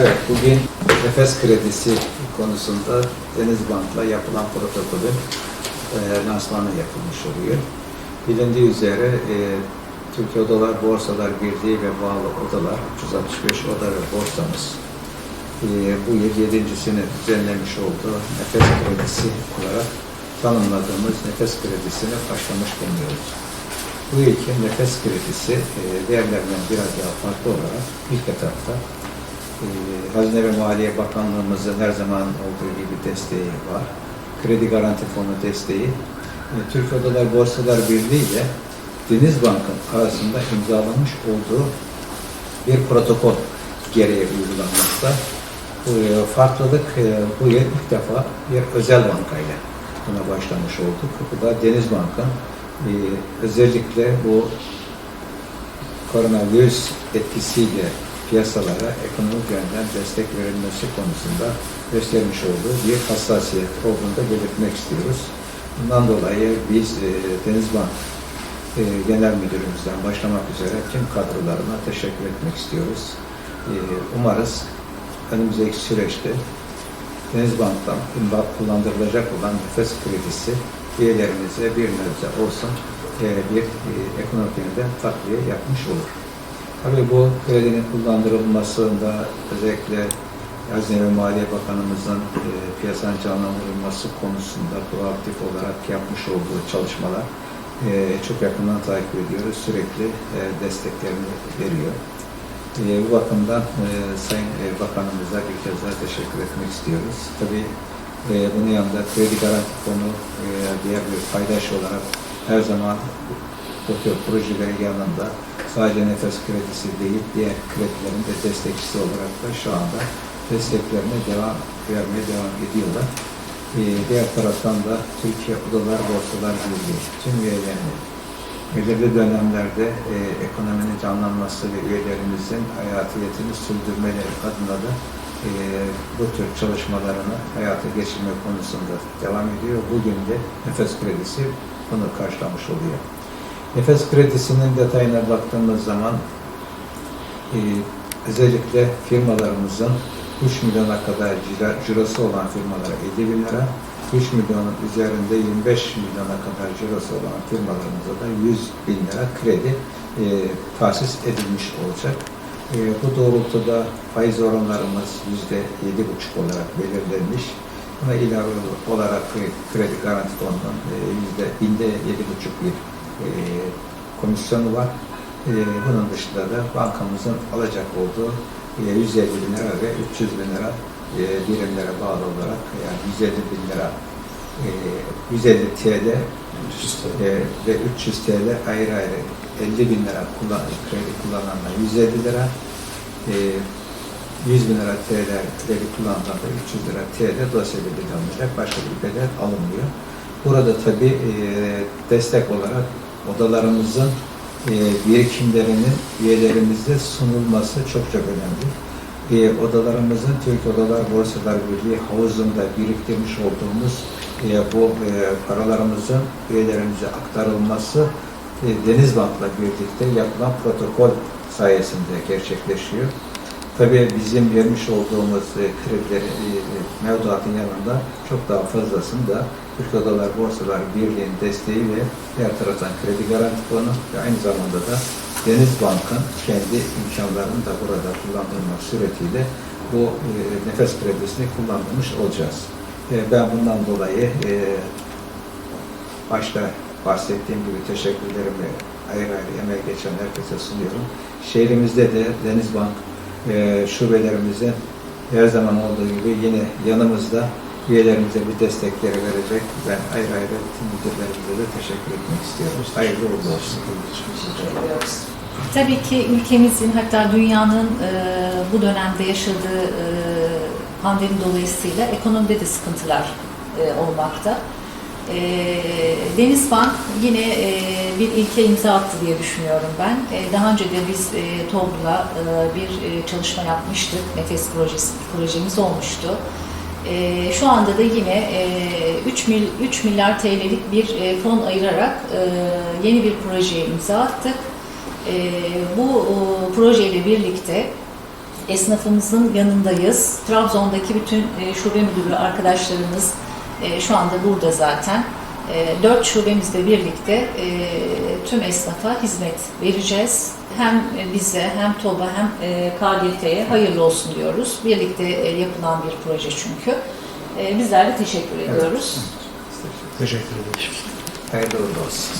Evet, bugün nefes kredisi konusunda Denizbank'la yapılan protokolün e, lansmanı yapılmış oluyor. Bilindiği üzere e, Türkiye Odalar Borsalar Birliği ve bağlı odalar 365 oda ve borsamız e, bu yıl yedincisini düzenlemiş olduğu nefes kredisi olarak tanımladığımız nefes kredisine başlamış bulunuyoruz. Bu yılki nefes kredisi e, diğerlerinden biraz daha farklı olarak ilk etapta Hazine ve Maliye Bakanlığımızın her zaman olduğu gibi desteği var. Kredi Garanti Fonu desteği. E, Türk Odalar Borsalar Birliği ile Denizbank'ın arasında imzalanmış olduğu bir protokol gereği uygulanmakta. E, farklılık e, bu yıl ilk defa bir özel bankayla buna başlamış olduk. Bu da Denizbank'ın e, özellikle bu koronavirüs etkisiyle piyasalara ekonomik yönden destek verilmesi konusunda göstermiş olduğu bir hassasiyet olduğunu da belirtmek istiyoruz. Bundan dolayı biz e, Denizbank e, Genel Müdürümüzden başlamak üzere tüm kadrolarına teşekkür etmek istiyoruz. E, umarız önümüzdeki süreçte Denizbank'tan kullandırılacak olan nefes kredisi üyelerimize bir nebze olsun e, bir e, ekonomik yönden takviye yapmış olur. Tabii bu kredinin kullandırılmasında özellikle Hazine ve Maliye Bakanımızın e, piyasanın canlandırılması konusunda proaktif olarak yapmış olduğu çalışmalar e, çok yakından takip ediyoruz. Sürekli e, desteklerini veriyor. E, bu bakımdan e, Sayın e, Bakanımıza bir kez daha teşekkür etmek istiyoruz. Tabii e, bunun yanında kredi garanti fonu e, diğer bir paydaş olarak her zaman bu tür projelerin yanında sadece nefes kredisi değil, diğer kredilerin de destekçisi olarak da şu anda desteklerine devam vermeye devam ediyorlar. Ee, diğer taraftan da Türkiye Odalar Borsalar Birliği tüm üyelerini belirli dönemlerde e, ekonominin canlanması ve üyelerimizin hayatiyetini sürdürmeleri adına da e, bu tür çalışmalarını hayata geçirme konusunda devam ediyor. Bugün de nefes kredisi bunu karşılamış oluyor. Nefes kredisinin detayına baktığımız zaman e, özellikle firmalarımızın 3 milyona kadar cira- cirosu olan firmalara 50 bin lira, 3 milyonun üzerinde 25 milyona kadar cirosu olan firmalarımıza da 100 bin lira kredi e, tahsis edilmiş olacak. E, bu doğrultuda faiz oranlarımız yüzde yedi buçuk olarak belirlenmiş. Buna ilave olarak kredi, kredi garanti fonunun e, yüzde binde yedi buçuk bir e, komisyonu var. E, bunun dışında da bankamızın alacak olduğu e, 150 bin lira ve 300 bin lira e, birimlere bağlı olarak yani 150 bin lira e, 150 TL e, ve 300 TL ayrı ayrı 50 bin lira kullan, kredi kullananlar 150 lira e, 100 bin lira TL kredi kullananlar 300 lira TL dosya bedeli alınacak. Başka bir bedel alınmıyor. Burada tabii e, destek olarak odalarımızın e, birikimlerinin üyelerimize sunulması çok çok önemli. E, odalarımızın Türk Odalar Borsalar Birliği havuzunda biriktirmiş olduğumuz e, bu e, paralarımızın üyelerimize aktarılması e, Denizbank'la birlikte yapılan protokol sayesinde gerçekleşiyor. Tabii bizim vermiş olduğumuz e, kredilerin e, e, mevduatın yanında çok daha fazlasını da Türk Odalar Borsalar Birliği'nin desteği ve diğer taraftan kredi garanti fonu ve aynı zamanda da Denizbank'ın kendi imkanlarını da burada kullandırmak suretiyle bu nefes kredisini kullandırmış olacağız. Ben bundan dolayı başta bahsettiğim gibi teşekkürlerimi ayrı ayrı emeği geçen herkese sunuyorum. Şehrimizde de Denizbank e, şubelerimizin her zaman olduğu gibi yine yanımızda üyelerimize bu destekleri verecek. Ben ayrı ayrı tüm müdürlerimize de teşekkür etmek istiyorum. Hayırlı uğurlu olsun. Tabii ki ülkemizin hatta dünyanın e, bu dönemde yaşadığı e, pandemi dolayısıyla ekonomide de sıkıntılar e, olmakta. E, Denizbank yine e, bir ilke imza attı diye düşünüyorum ben. E, daha önce de biz e, TOB'la e, bir e, çalışma yapmıştık. Nefes projesi projemiz olmuştu. E, şu anda da yine e, 3, mil, 3 milyar TL'lik bir e, fon ayırarak e, yeni bir projeye imza attık. E, bu o, projeyle birlikte esnafımızın yanındayız. Trabzon'daki bütün e, şube müdürü arkadaşlarımız e, şu anda burada zaten. E, Dört şubemizle birlikte e, tüm esnafa hizmet vereceğiz. Hem bize hem TOB'a hem e, KGT'ye hayırlı olsun diyoruz. Birlikte e, yapılan bir proje çünkü. E, Bizler de teşekkür ediyoruz. Teşekkür ederim. Hayırlı olsun.